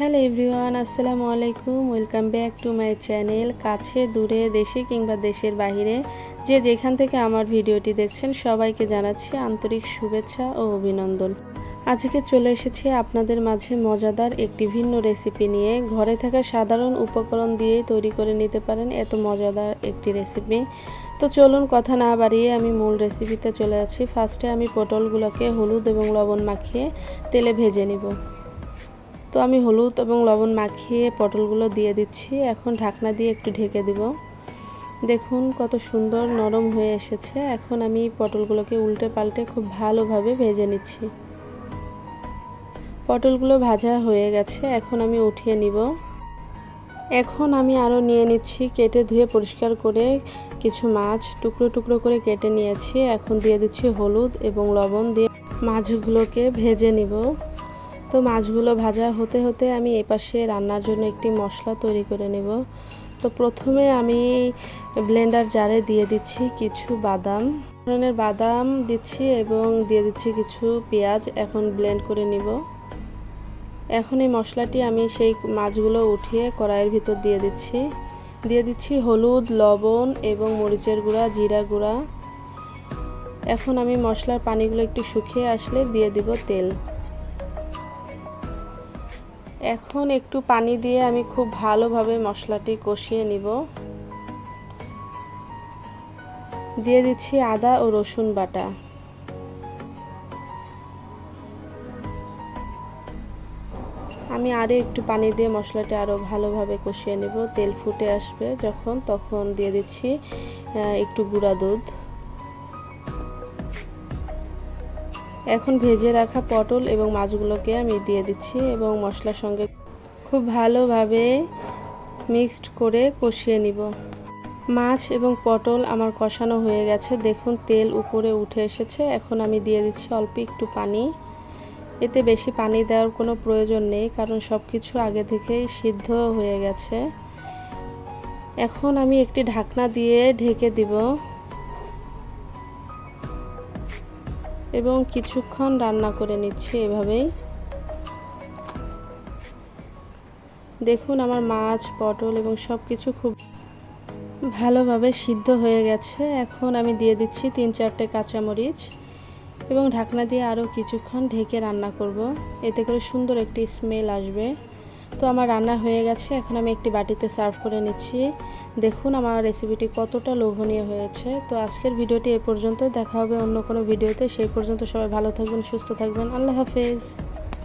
Hello everyone, আসসালামু আলাইকুম। Welcome back to my channel. কাছে, দূরে, দেশে কিংবা দেশের বাইরে যে যেখান থেকে আমার ভিডিওটি দেখছেন, সবাইকে জানাচ্ছি আন্তরিক শুভেচ্ছা ও অভিনন্দন। আজকে চলে এসেছি আপনাদের মাঝে মজাদার একটি ভিন্ন রেসিপি নিয়ে। ঘরে থাকা সাধারণ উপকরণ দিয়েই তৈরি করে নিতে পারেন এত মজাদার একটি রেসিপি। তো চলুন কথা না বাড়িয়ে আমি মূল রেসিপিতে চলে যাচ্ছি। ফার্স্টে আমি পটলগুলোকে হলুদ এবং লবণ মাখিয়ে তেলে ভেজে নিব। তো আমি হলুদ এবং লবণ মাখিয়ে পটলগুলো দিয়ে দিচ্ছি। এখন ঢাকনা দিয়ে একটু ঢেকে দিব। দেখুন কত সুন্দর নরম হয়ে এসেছে। এখন আমি পটলগুলোকে উল্টে পাল্টে খুব ভালোভাবে ভেজে নিচ্ছি। পটলগুলো ভাজা হয়ে গেছে। এখন আমি উঠিয়ে নিব। এখন আমি আরও নিয়ে নিচ্ছি, কেটে ধুয়ে পরিষ্কার করে কিছু মাছ টুকরো টুকরো করে কেটে নিয়েছি। এখন দিয়ে দিচ্ছি হলুদ এবং লবণ দিয়ে মাছগুলোকে ভেজে নিব। তো মাছগুলো ভাজা হতে হতে আমি এপাশে রান্নার জন্য একটি মশলা তৈরি করে নেব। তো প্রথমে আমি ব্লেন্ডার জারে দিয়ে দিচ্ছি কিছু বাদাম। ধরনের বাদাম দিচ্ছি এবং দিয়ে দিচ্ছি কিছু পেঁয়াজ এখন ব্লেন্ড করে নিব। এখন এই মশলাটি আমি সেই মাছগুলো উঠিয়ে কড়াইয়ের ভিতর দিয়ে দিচ্ছি। দিয়ে দিচ্ছি হলুদ, লবণ এবং মরিচের গুঁড়া, জিরা গুঁড়া। এখন আমি মশলার পানিগুলো একটু শুকিয়ে আসলে দিয়ে দিব তেল। এখন একটু পানি দিয়ে আমি খুব ভালোভাবে মশলাটি কষিয়ে নিব। দিয়ে দিচ্ছি আদা ও রসুন বাটা। আমি আরও একটু পানি দিয়ে মশলাটা আরও ভালোভাবে কষিয়ে নেব। তেল ফুটে আসবে যখন, তখন দিয়ে দিচ্ছি একটু গুঁড়া দুধ। এখন ভেজে রাখা পটল এবং মাছগুলোকে আমি দিয়ে দিচ্ছি এবং মশলার সঙ্গে খুব ভালোভাবে মিক্সড করে কষিয়ে নিব। মাছ এবং পটল আমার কষানো হয়ে গেছে। দেখুন, তেল উপরে উঠে এসেছে। এখন আমি দিয়ে দিচ্ছি অল্প একটু পানি। এতে বেশি পানি দেওয়ার কোনো প্রয়োজন নেই, কারণ সব কিছু আগে থেকেই সিদ্ধ হয়ে গেছে। এখন আমি একটি ঢাকনা দিয়ে ঢেকে দিব। এবং কিছুক্ষণ রান্না করে নিচ্ছি এভাবেই। দেখুন আমার মাছ, পটল এবং সব কিছু খুব ভালোভাবে সিদ্ধ হয়ে গেছে। এখন আমি দিয়ে দিচ্ছি তিন চারটে কাঁচামরিচ এবং ঢাকনা দিয়ে আরও কিছুক্ষণ ঢেকে রান্না করব। এতে করে সুন্দর একটি স্মেল আসবে। তো আমার রান্না হয়ে গেছে। এখন আমি একটি বাটিতে সার্ভ করে নিচ্ছি। দেখুন আমার রেসিপিটি কতটা লোভনীয় হয়েছে। তো আজকের ভিডিওটি এ পর্যন্ত দেখা হবে অন্য কোনো ভিডিওতে। সেই পর্যন্ত সবাই ভালো থাকবেন, সুস্থ থাকবেন। আল্লাহ হাফেজ।